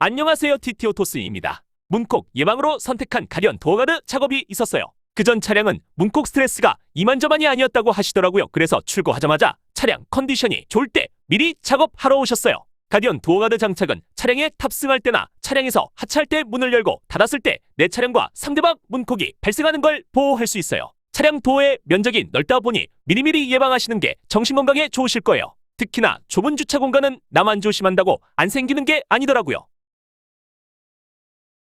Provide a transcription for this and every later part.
안녕하세요 TT오토스입니다. 문콕 예방으로 선택한 가련 도어가드 작업이 있었어요. 그 전 차량은 문콕 스트레스가 이만저만이 아니었다고 하시더라고요. 그래서 출고하자마자 차량 컨디션이 좋을 때 미리 작업하러 오셨어요. 가디언 도어가드 장착은 차량에 탑승할 때나 차량에서 하차할 때 문을 열고 닫았을 때 내 차량과 상대방 문콕이 발생하는 걸 보호할 수 있어요. 차량 도어의 면적이 넓다 보니 미리미리 예방하시는 게 정신건강에 좋으실 거예요. 특히나 좁은 주차 공간은 나만 조심한다고 안 생기는 게 아니더라고요.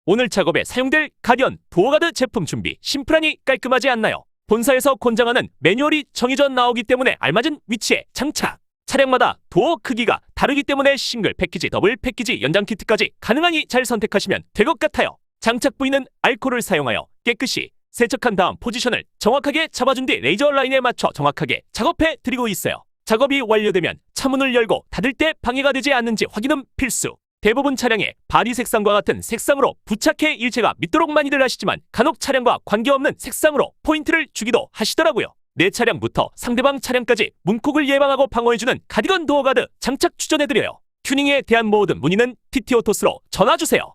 오늘 작업에 사용될 가디언 도어가드 제품 준비 심플하니 깔끔하지 않나요? 본사에서 권장하는 매뉴얼이 정해져 나오기 때문에 알맞은 위치에 장착. 차량마다 도어 크기가 다르기 때문에 싱글 패키지, 더블 패키지, 연장 키트까지 가능하니 잘 선택하시면 될 것 같아요. 장착 부위는 알코올을 사용하여 깨끗이 세척한 다음 포지션을 정확하게 잡아준 뒤 레이저 라인에 맞춰 정확하게 작업해 드리고 있어요. 작업이 완료되면 차문을 열고 닫을 때 방해가 되지 않는지 확인은 필수. 대부분 차량에 바디 색상과 같은 색상으로 부착해 일체가 믿도록 많이들 하시지만 간혹 차량과 관계없는 색상으로 포인트를 주기도 하시더라고요. 내 차량부터 상대방 차량까지 문콕을 예방하고 방어해주는 가디건 도어가드 장착 추천해드려요. 튜닝에 대한 모든 문의는 TT오토스로 전화주세요.